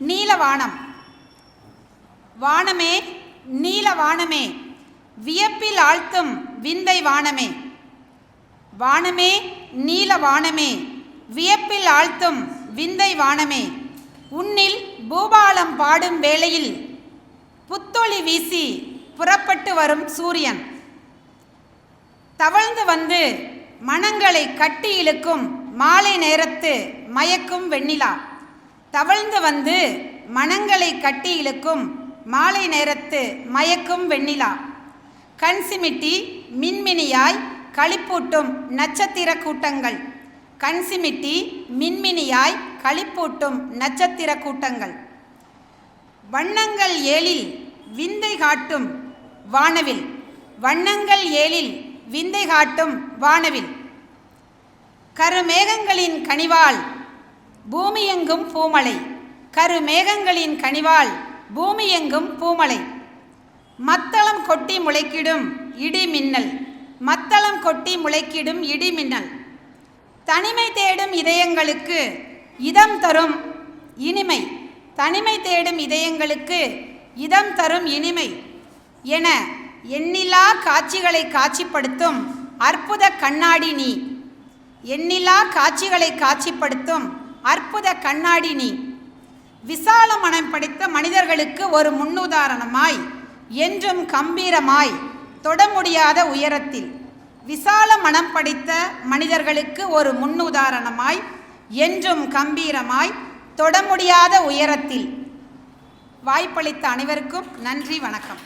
நீலவானம். வானமே நீலவானமே வியப்பில் ஆழ்த்தும் விந்தை வானமே. வானமே நீல வானமே வியப்பில் ஆழ்த்தும் விந்தை வானமே. உன்னில் பூபாலம் பாடும் வேளையில் புத்தொளி வீசி புறப்பட்டு வரும் சூரியன். தவழ்ந்து வந்து மனங்களை கட்டி இழுக்கும் மாலை நேரத்து மயக்கும் வெண்ணிலா. தவழ்ந்து வந்து மனங்களை கட்டி இழுக்கும் மாலை நேரத்து மயக்கும் வெண்ணிலா. கண் சிமிட்டி மின்மினியாய் களிப்பூட்டும் நட்சத்திர கூட்டங்கள். கண் சிமிட்டி மின்மினியாய் களிப்பூட்டும் நட்சத்திர கூட்டங்கள். வண்ணங்கள் ஏழில் விந்தை காட்டும் வானவில். வண்ணங்கள் ஏழில் விந்தை காட்டும் வானவில். கருமேகங்களின் கனிவால் பூமியெங்கும் பூமலை. கருமேகங்களின் கனிவால் பூமியெங்கும் பூமலை. மத்தளம் கொட்டி முளைக்கிடும் இடி மின்னல். மத்தளம் கொட்டி முளைக்கிடும் இடி மின்னல். தனிமை தேடும் இதயங்களுக்கு இதம் தரும் இனிமை. தனிமை தேடும் இதயங்களுக்கு இதம் தரும் இனிமை. என எண்ணிலா காட்சிகளை காட்சிப்படுத்தும் அற்புத கண்ணாடி நீ. எண்ணிலா காட்சிகளை காட்சிப்படுத்தும் அற்புத கண்ணாடி நீ. விசால மனம் படைத்த மனிதர்களுக்கு ஒரு முன்னுதாரணமாய் என்றும் கம்பீரமாய் தொட முடியாத உயரத்தில். விசால மனம் படைத்த மனிதர்களுக்கு ஒரு முன்னுதாரணமாய் என்றும் கம்பீரமாய் தொட முடியாத உயரத்தில். வாய்ப்பளித்த அனைவருக்கும் நன்றி வணக்கம்.